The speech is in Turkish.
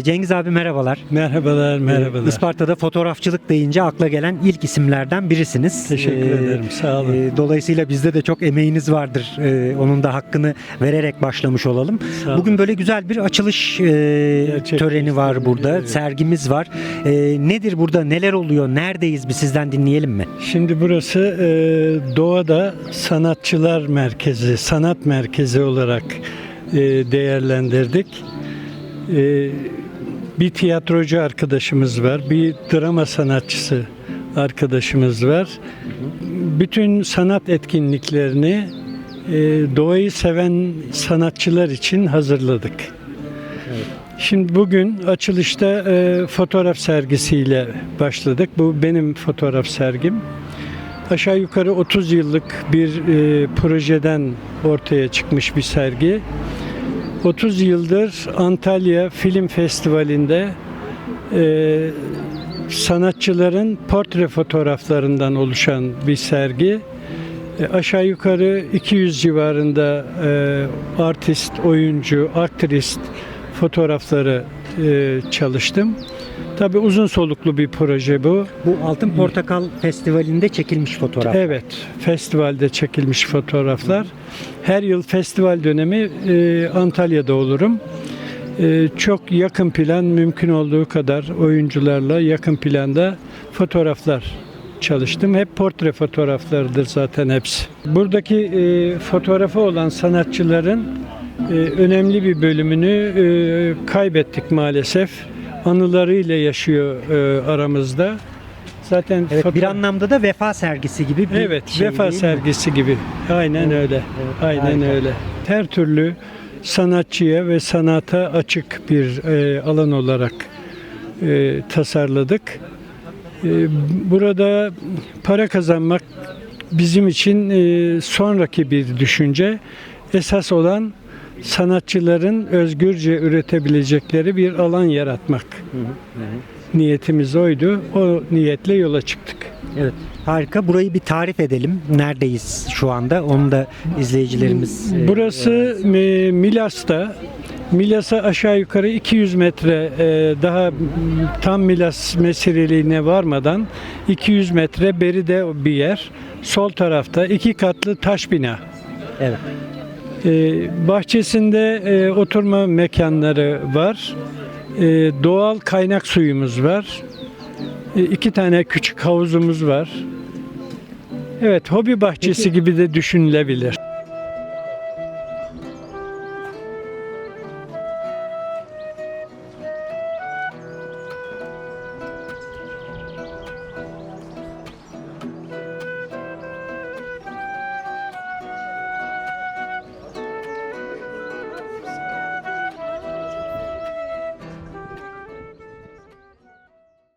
E, Cengiz abi merhabalar. Merhabalar, merhabalar. Isparta'da fotoğrafçılık deyince akla gelen ilk isimlerden birisiniz. Teşekkür Ee, ederim, sağ olun. e, Dolayısıyla bizde de çok emeğiniz vardır. Ee, Onun da hakkını vererek başlamış olalım. Sağ olun. Bugün böyle güzel bir açılış e, Gerçekten. töreni var burada. Evet. Sergimiz var. E, Nedir burada? Neler oluyor? Neredeyiz? Bir sizden dinleyelim mi? Şimdi burası e, Doğa'da Sanatçılar Merkezi, sanat merkezi olarak e, değerlendirdik. E, bir tiyatrocu arkadaşımız var, bir drama sanatçısı arkadaşımız var. Bütün sanat etkinliklerini e, doğayı seven sanatçılar için hazırladık. Şimdi bugün açılışta e, fotoğraf sergisiyle başladık. Bu benim fotoğraf sergim. Aşağı yukarı 30 yıllık bir e, projeden ortaya çıkmış bir sergi. 30 yıldır Antalya Film Festivali'nde e, sanatçıların portre fotoğraflarından oluşan bir sergi. E, aşağı yukarı 200 civarında e, artist, oyuncu, aktrist fotoğrafları e, çalıştım. Tabii uzun soluklu bir proje bu. Bu Altın Portakal Festivali'nde çekilmiş fotoğraf. Evet, festivalde çekilmiş fotoğraflar. Her yıl festival dönemi e, Antalya'da olurum. E, çok yakın plan mümkün olduğu kadar oyuncularla yakın planda fotoğraflar çalıştım. Hep portre fotoğraflarıdır zaten hepsi. Buradaki e, fotoğrafı olan sanatçıların e, önemli bir bölümünü e, kaybettik maalesef. Anılarıyla yaşıyor e, aramızda. Zaten Evet, bir foto- anlamda da vefa sergisi gibi bir Evet, şey vefa değil mi? sergisi gibi. Aynen öyle. evet, Aynen harika. öyle. Her türlü sanatçıya ve sanata açık bir e, alan olarak e, tasarladık. E, burada para kazanmak bizim için e, sonraki bir düşünce. Esas olan sanatçıların özgürce üretebilecekleri bir alan yaratmak. Niyetimiz oydu. O niyetle yola çıktık. Evet. Harika. Burayı bir tarif edelim. Neredeyiz şu anda? Onu da izleyicilerimiz e, Burası e, Milas'ta. Milas'a aşağı yukarı 200 metre e, daha tam Milas mesireliğine varmadan 200 metre beride bir yer. Sol tarafta iki katlı taş bina. Evet. E, bahçesinde e, oturma mekanları var. E, doğal kaynak suyumuz var. E, iki tane küçük havuzumuz var. Evet, hobi bahçesi gibi de düşünülebilir.